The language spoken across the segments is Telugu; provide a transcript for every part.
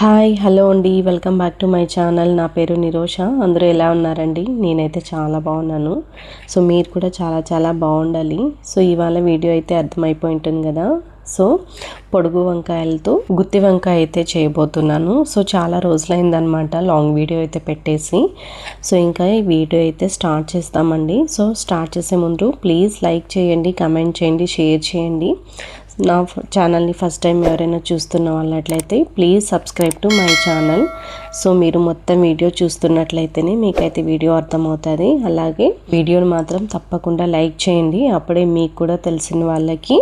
హాయ్ హలో అండి. Welcome back to my channel. నా పేరు నిరోష. అందరూ ఎలా ఉన్నారండి? నేనైతే చాలా బాగున్నాను. సో మీరు కూడా చాలా చాలా బాగుండాలి. సో ఇవాళ వీడియో అయితే అర్థమైపోయి ఉంటుంది కదా. సో పొడుగు వంకాయలతో గుత్తి వంకాయ అయితే చేయబోతున్నాను. సో చాలా రోజులైందనమాట లాంగ్ వీడియో అయితే పెట్టేసి. సో ఇంకా ఈ వీడియో అయితే స్టార్ట్ చేస్తామండి. సో స్టార్ట్ చేసే ముందు ప్లీజ్ లైక్ చేయండి కమెంట్ చేయండి షేర్ చేయండి. నా ఛానల్ని ఫస్ట్ టైం ఎవరైనా చూస్తున్న వాళ్ళట్లయితే please subscribe to my channel so మీరు మొత్తం వీడియో చూస్తున్నట్లయితేనే మీకైతే వీడియో అర్థమవుతుంది. అలాగే వీడియోని మాత్రం తప్పకుండా లైక్ చేయండి. అప్పుడే మీకు కూడా తెలిసిన వాళ్ళకి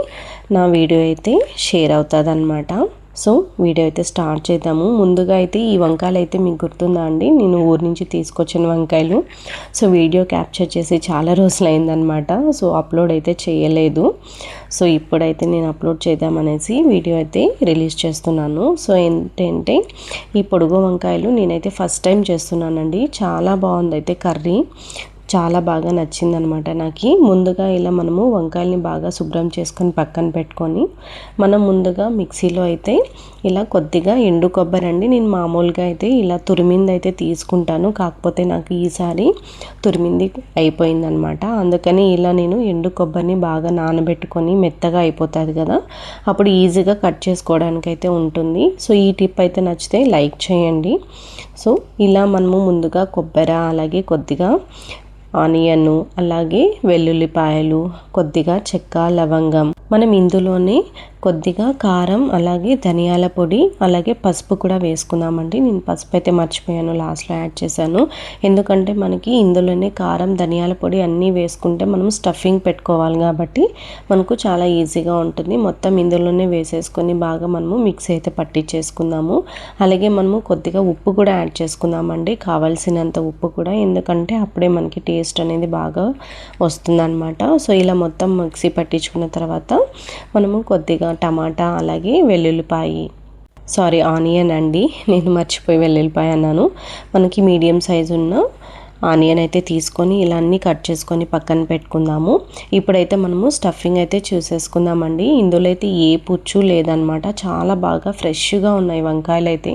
నా వీడియో అయితే షేర్ అవుతుంది అన్నమాట సో వీడియో అయితే స్టార్ట్ చేద్దాము. ముందుగా అయితే ఈ వంకాయలు అయితే మీకు గుర్తుందా అండి? నేను ఊరి నుంచి తీసుకొచ్చిన వంకాయలు. సో వీడియో క్యాప్చర్ చేసి చాలా రోజులు అయిందనమాట సో అప్లోడ్ అయితే చేయలేదు. సో ఇప్పుడైతే నేను అప్లోడ్ చేద్దామనేసి వీడియో అయితే రిలీజ్ చేస్తున్నాను. సో ఏంటంటే ఈ పొడుగు వంకాయలు నేనైతే ఫస్ట్ టైం చేస్తున్నానండి. చాలా బాగుంది అయితే కర్రీ. చాలా బాగా నచ్చిందనమాట నాకు. ముందుగా ఇలా మనము వంకాయల్ని బాగా శుభ్రం చేసుకొని పక్కన పెట్టుకొని మనం ముందుగా మిక్సీలో అయితే ఇలా కొద్దిగా ఎండు కొబ్బరి అండి నేను మామూలుగా అయితే ఇలా తురిమింది అయితే తీసుకుంటాను. కాకపోతే నాకు ఈసారి తురిమింది అయిపోయిందనమాట. అందుకని ఇలా నేను ఎండు కొబ్బరిని బాగా నానబెట్టుకొని మెత్తగా అయిపోతుంది కదా అప్పుడు ఈజీగా కట్ చేసుకోవడానికి అయితే ఉంటుంది. సో ఈ టిప్ అయితే నచ్చితే లైక్ చేయండి. సో ఇలా మనము ముందుగా కొబ్బరి అలాగే కొద్దిగా ఆనియన్ అలాగే వెల్లుల్లిపాయలు కొద్దిగా చెక్క లవంగం. మనం ఇందులోనే కొద్దిగా కారం అలాగే ధనియాల పొడి అలాగే పసుపు కూడా వేసుకుందామండి. నేను పసుపు అయితే మర్చిపోయాను లాస్ట్లో యాడ్ చేశాను. ఎందుకంటే మనకి ఇందులోనే కారం ధనియాల పొడి అన్నీ వేసుకుంటే మనం స్టఫింగ్ పెట్టుకోవాలి కాబట్టి మనకు చాలా ఈజీగా ఉంటుంది. మొత్తం ఇందులోనే వేసేసుకొని బాగా మనము మిక్స్ అయితే పట్టించేసుకుందాము. అలాగే మనము కొద్దిగా ఉప్పు కూడా యాడ్ చేసుకుందామండి. కావాల్సినంత ఉప్పు కూడా ఎందుకంటే అప్పుడే మనకి టేస్ట్ అనేది బాగా వస్తుందన్నమాట. సో ఇలా మొత్తం మిక్సీ పట్టించుకున్న తర్వాత మనము కొద్దిగా టమాటా అలాగే వెల్లుల్లిపాయి. సారీ ఆనియన్ అండి. నేను మర్చిపోయి వెల్లుల్లిపాయ అన్నాను. మనకి మీడియం సైజు ఉన్న ఆనియన్ అయితే తీసుకొని ఇలా అన్నీ కట్ చేసుకొని పక్కన పెట్టుకుందాము. ఇప్పుడైతే మనము స్టఫింగ్ అయితే చూసేసుకుందామండి. ఇందులో అయితే ఏ పుచ్చు లేదనమాట. చాలా బాగా ఫ్రెష్గా ఉన్నాయి వంకాయలు అయితే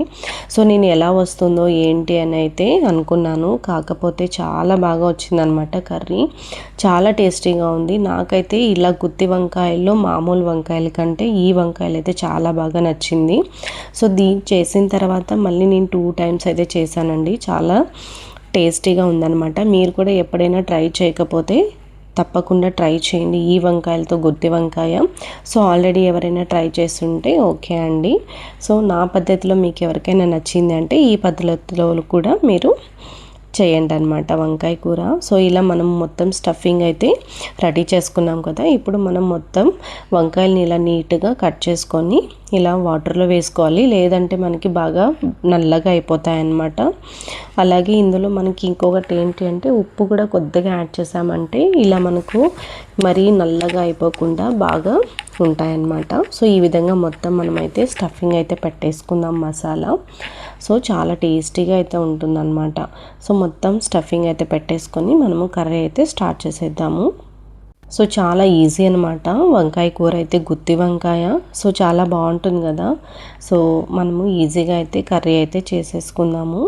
సో నేను ఎలా వస్తుందో ఏంటి అని అయితే అనుకున్నాను. కాకపోతే చాలా బాగా వచ్చిందనమాట కర్రీ. చాలా టేస్టీగా ఉంది. నాకైతే ఇలా గుత్తి వంకాయల్లో మామూలు వంకాయల కంటే ఈ వంకాయలు అయితే చాలా బాగా నచ్చింది. సో దీన్ని చేసిన తర్వాత మళ్ళీ నేను టూ టైమ్స్ అయితే చేశానండి. చాలా టేస్టీగా ఉందనమాట మీరు కూడా ఎప్పుడైనా ట్రై చేయకపోతే తప్పకుండా ట్రై చేయండి. ఈ వంకాయలతో గుత్తి వంకాయ. సో ఆల్రెడీ ఎవరైనా ట్రై చేస్తుంటే ఓకే అండి. సో నా పద్ధతిలో మీకు ఎవరికైనా నచ్చింది అంటే ఈ పద్ధతిలో కూడా మీరు చేయండి అనమాట వంకాయ కూర. సో ఇలా మనం మొత్తం స్టఫింగ్ అయితే రెడీ చేసుకున్నాం కదా. ఇప్పుడు మనం మొత్తం వంకాయలని ఇలా నీట్గా కట్ చేసుకొని ఇలా వాటర్లో వేసుకోవాలి. లేదంటే మనకి బాగా నల్లగా అయిపోతాయి అన్నమాట అలాగే ఇందులో మనకి ఇంకొకటి ఏంటి అంటే ఉప్పు కూడా కొద్దిగా యాడ్ చేసామంటే ఇలా మనకు మరీ నల్లగా అయిపోకుండా బాగా ఉంటాయన్నమాట. సో ఈ విధంగా మొత్తం మనమైతే స్టఫింగ్ అయితే పెట్టేసుకుందాం మసాలా. సో చాలా టేస్టీగా అయితే ఉంటుందన్నమాట. సో మొత్తం స్టఫింగ్ అయితే పెట్టేసుకొని మనము కర్రీ అయితే స్టార్ట్ చేసేద్దాము. సో చాలా ఈజీ అనమాట వంకాయ కూర అయితే గుత్తి వంకాయ. సో చాలా బాగుంటుంది కదా. సో మనము ఈజీగా అయితే కర్రీ అయితే చేసేసుకుందాము.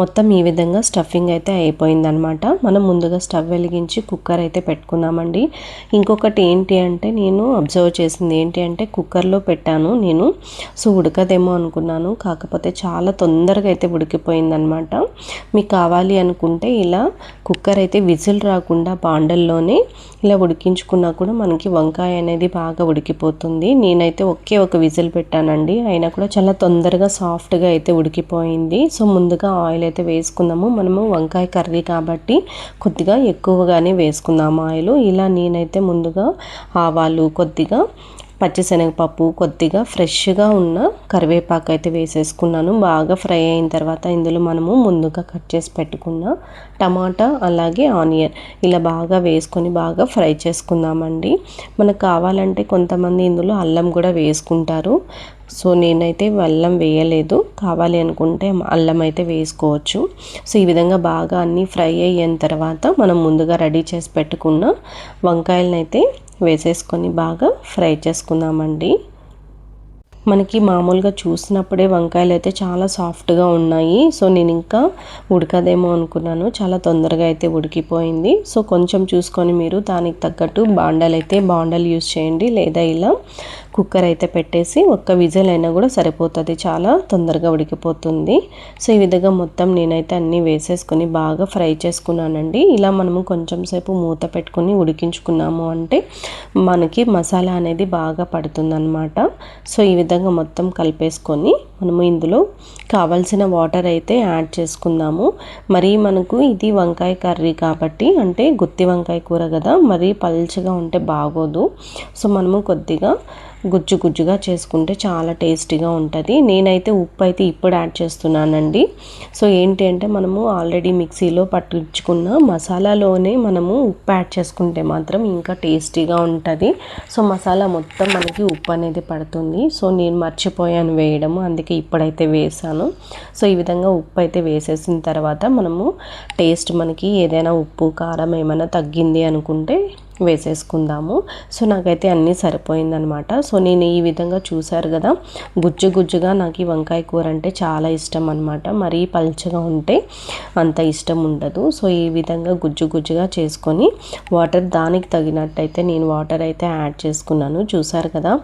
మొత్తం ఈ విధంగా స్టఫింగ్ అయితే అయిపోయిందనమాట మనం ముందుగా స్టవ్ వెలిగించి కుక్కర్ అయితే పెట్టుకున్నామండి ఇంకొకటి ఏంటి అంటే నేను అబ్జర్వ్ చేసింది ఏంటి అంటే కుక్కర్లో పెట్టాను. నేను సో ఉడకదేమో అనుకున్నాను. కాకపోతే చాలా తొందరగా అయితే ఉడికిపోయిందనమాట మీకు కావాలి అనుకుంటే ఇలా కుక్కర్ అయితే విజిల్ రాకుండా బాండల్లోనే ఇలా ఉడికించుకున్నా కూడా మనకి వంకాయ అనేది బాగా ఉడికిపోతుంది. నేనైతే ఒకే ఒక విజిల్ పెట్టానండి. అయినా కూడా చాలా తొందరగా సాఫ్ట్గా అయితే ఉడికిపోయింది. సో ముందుగా ఆయిల్ అయితే వేసుకుందాము. మనము వంకాయ కర్రీ కాబట్టి కొద్దిగా ఎక్కువగానే వేసుకుందాము ఆయిల్. ఇలా నేనైతే ముందుగా ఆవాలు కొద్దిగా పచ్చిశనగపప్పు కొద్దిగా ఫ్రెష్గా ఉన్న కరివేపాకు అయితే వేసేసుకున్నాను. బాగా ఫ్రై అయిన తర్వాత ఇందులో మనము ముందుగా కట్ చేసి పెట్టుకున్న టమాటా అలాగే ఆనియన్ ఇలా బాగా వేసుకొని బాగా ఫ్రై చేసుకుందామండి. మనకు కావాలంటే కొంతమంది ఇందులో అల్లం కూడా వేసుకుంటారు. సో నేనైతే అల్లం వేయలేదు. కావాలి అనుకుంటే అల్లం అయితే వేసుకోవచ్చు. సో ఈ విధంగా బాగా అన్నీ ఫ్రై అయిన తర్వాత మనం ముందుగా రెడీ చేసి పెట్టుకున్న వంకాయలనైతే అయితే వేసేసుకొని బాగా ఫ్రై చేసుకుందామండి. మనకి మామూలుగా చూసినప్పుడే వంకాయలు అయితే చాలా సాఫ్ట్గా ఉన్నాయి. సో నేను ఇంకా ఉడకదేమో అనుకున్నాను. చాలా తొందరగా అయితే ఉడికిపోయింది. సో కొంచెం చూసుకొని మీరు దానికి తగ్గట్టు బాండలు అయితే బాండలు యూస్ చేయండి. లేదా ఇలా కుక్కర్ అయితే పెట్టేసి ఒక్క విజిల్ అయినా కూడా సరిపోతుంది. చాలా తొందరగా ఉడికిపోతుంది. సో ఈ విధంగా మొత్తం నేనైతే అన్నీ వేసేసుకొని బాగా ఫ్రై చేసుకున్నానండి. ఇలా మనము కొంచెం సేపు మూత పెట్టుకుని ఉడికించుకున్నాము అంటే మనకి మసాలా అనేది బాగా పడుతుందన్నమాట. సో ఈ విధంగా మొత్తం కలిపేసుకొని మనము ఇందులో కావాల్సిన వాటర్ అయితే యాడ్ చేసుకుందాము. మరి మనకు ఇది వంకాయ కర్రీ కాబట్టి అంటే గుత్తి వంకాయ కూర కదా మరీ పల్చగా ఉంటే బాగోదు. సో మనము కొద్దిగా గుజ్జు గుజ్జుగా చేసుకుంటే చాలా టేస్టీగా ఉంటుంది. నేనైతే ఉప్పు అయితే ఇప్పుడు యాడ్ చేస్తున్నానండి. సో ఏంటి అంటే మనము ఆల్రెడీ మిక్సీలో పట్టించుకున్న మసాలాలోనే మనము ఉప్పు యాడ్ చేసుకుంటే మాత్రం ఇంకా టేస్టీగా ఉంటుంది. సో మసాలా మొత్తం మనకి ఉప్పు అనేది పడుతుంది. సో నేను మర్చిపోయాను వేయడము అందుకే ఇప్పుడైతే వేసాను సో ఈ విధంగా ఉప్పు అయితే వేసేసిన తర్వాత మనము టేస్ట్ మనకి ఏదైనా ఉప్పు కారం ఏమైనా తగ్గింది అనుకుంటే వేసేసుకుందాము. సో నాకైతే అన్నీ సరిపోయిందనమాట. సో నేను ఈ విధంగా చూశారు కదా గుజ్జు గుజ్జుగా నాకు ఈ వంకాయ కూర అంటే చాలా ఇష్టం అనమాట మరీ పల్చగా ఉంటే అంత ఇష్టం ఉండదు. సో ఈ విధంగా గుజ్జు గుజ్జుగా చేసుకొని వాటర్ దానికి తగినట్టయితే నేను వాటర్ అయితే యాడ్ చేసుకున్నాను. చూసారు కదా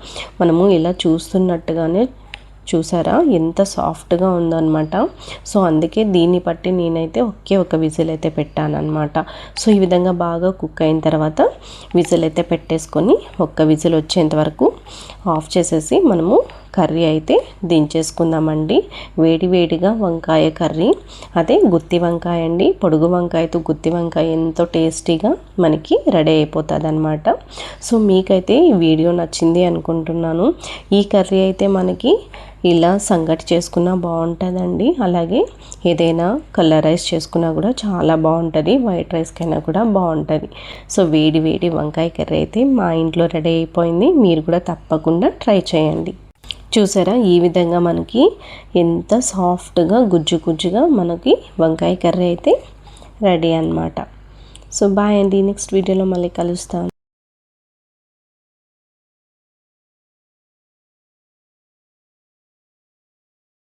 మనము ఇలా చూస్తున్నట్టుగానే చూసారా? ఎంత సాఫ్ట్గా ఉందన్నమాట. సో అందుకే దీన్ని బట్టి నేనైతే ఒకే ఒక విజిల్ అయితే పెట్టానమాట సో ఈ విధంగా బాగా కుక్ అయిన తర్వాత విజిల్ అయితే పెట్టేసుకొని ఒక్క విజిల్ వచ్చేంత వరకు ఆఫ్ చేసేసి మనము కర్రీ అయితే దించేసుకుందామండి. వేడి వేడిగా వంకాయ కర్రీ. అదే గుత్తి వంకాయ అండి. పొడుగు వంకాయతో గుత్తి వంకాయ ఎంతో టేస్టీగా మనకి రెడీ అయిపోతుంది అనమాట సో మీకైతే ఈ వీడియో నచ్చింది అనుకుంటున్నాను. ఈ కర్రీ అయితే మనకి ఇలా సంగటి చేసుకున్నా బాగుంటుందండి. అలాగే ఏదైనా కలర్ రైస్ చేసుకున్నా కూడా చాలా బాగుంటుంది. వైట్ రైస్కైనా కూడా బాగుంటుంది. సో వేడి వేడి వంకాయ కర్రీ అయితే మా ఇంట్లో రెడీ అయిపోయింది. మీరు కూడా తప్పకుండా ట్రై చేయండి. చూసారా? ఈ విధంగా మనకి ఎంత సాఫ్ట్గా గుజ్జు గుజ్జుగా మనకి వంకాయ కర్రీ అయితే రెడీ అనమాట సో బాయ్ అండి. నెక్స్ట్ వీడియోలో మళ్ళీ కలుస్తాను.